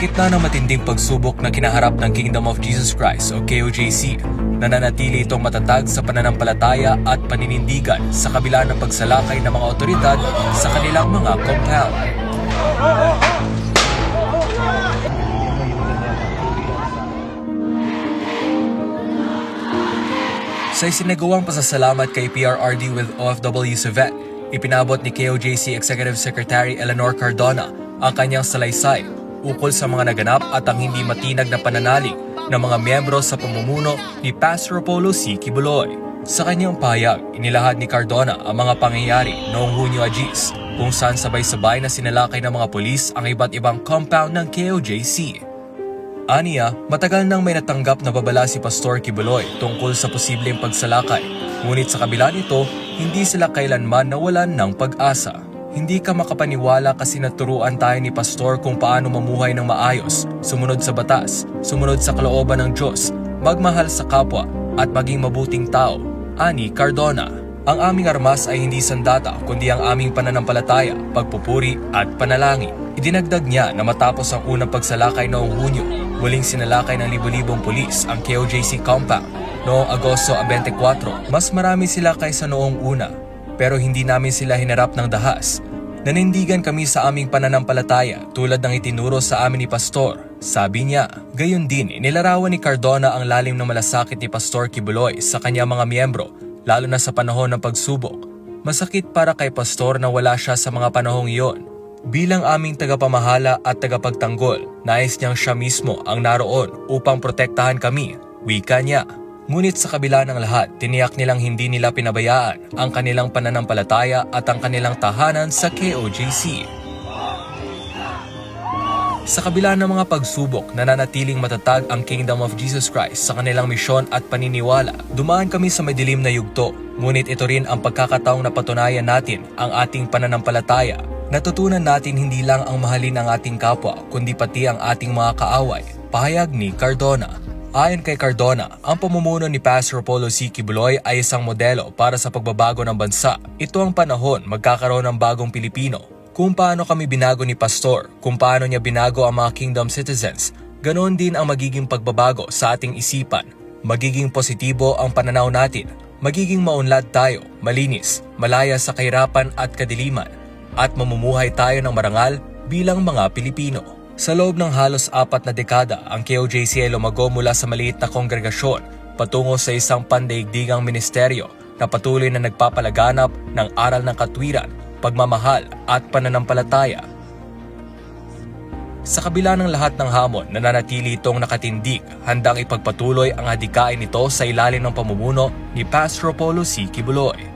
gitna ng matinding pagsubok na kinaharap ng Kingdom of Jesus Christ o KOJC, nananatili itong matatag sa pananampalataya at paninindigan sa kabila ng pagsalakay ng mga otoridad sa kanilang mga compound. Sa isinagawang pasasalamat kay PRRD with OFW's event, ipinabot ni KOJC Executive Secretary Eleanor Cardona ang kanyang salaysay ukol sa mga naganap at ang hindi matinag na pananalig ng mga miyembro sa pamumuno ni Pastor Apollo C. Kibuloy. Sa kanyang payag, inilahad ni Cardona ang mga pangyayari noong Hunyo Agis kung saan sabay-sabay na sinalakay ng mga pulis ang iba't ibang compound ng KOJC. Aniya, matagal nang may natanggap na babala si Pastor Kibuloy tungkol sa posibleng pagsalakay. Ngunit sa kabila nito, hindi sila kailanman nawalan ng pag-asa. Hindi ka makapaniwala kasi naturuan tayo ni Pastor kung paano mamuhay ng maayos, sumunod sa batas, sumunod sa kalooban ng Diyos, magmahal sa kapwa, at maging mabuting tao. Ani Cardona. Ang aming armas ay hindi sandata kundi ang aming pananampalataya, pagpupuri at panalangin. Idinagdag niya na matapos ang unang pagsalakay noong Hunyo, muling sinalakay ng libo-libong pulis ang KOJC compound. Noong Agosto 24, mas marami sila kaysa noong una, pero hindi namin sila hinarap ng dahas. Nanindigan kami sa aming pananampalataya tulad ng itinuro sa amin ni Pastor. Sabi niya, gayon din inilarawan ni Cardona ang lalim ng malasakit ni Pastor Kibuloy sa kanyang mga miyembro, lalo na sa panahon ng pagsubok. Masakit para kay Pastor na wala siya sa mga panahong iyon. Bilang aming tagapamahala at tagapagtanggol, nais niyang siya mismo ang naroon upang protektahan kami, wika niya. Ngunit sa kabila ng lahat, tiniyak nilang hindi nila pinabayaan ang kanilang pananampalataya at ang kanilang tahanan sa KOJC. Sa kabila ng mga pagsubok, nananatiling matatag ang Kingdom of Jesus Christ sa kanilang misyon at paniniwala. Dumaan kami sa madilim na yugto, ngunit ito rin ang pagkakataong napatunayan natin ang ating pananampalataya. Natutunan natin hindi lang ang mahalin ang ating kapwa, kundi pati ang ating mga kaaway. Pahayag ni Cardona. Ayon kay Cardona, ang pamumuno ni Pastor Polo C. Kibuloy ay isang modelo para sa pagbabago ng bansa. Ito ang panahon magkakaroon ng bagong Pilipino. Kung paano kami binago ni Pastor, kung paano niya binago ang mga kingdom citizens, ganoon din ang magiging pagbabago sa ating isipan. Magiging positibo ang pananaw natin, magiging maunlad tayo, malinis, malaya sa kahirapan at kadiliman, at mamumuhay tayo ng marangal bilang mga Pilipino. Sa loob ng halos apat na dekada, ang KOJC ay lumago mula sa maliit na kongregasyon patungo sa isang pandaigdigang ministeryo na patuloy na nagpapalaganap ng aral ng katwiran, pagmamahal at pananampalataya. Sa kabila ng lahat ng hamon, nananatili itong nakatindig, handang ipagpatuloy ang hadikain nito sa ilalim ng pamumuno ni Pastor Apollo C. Kibuloy.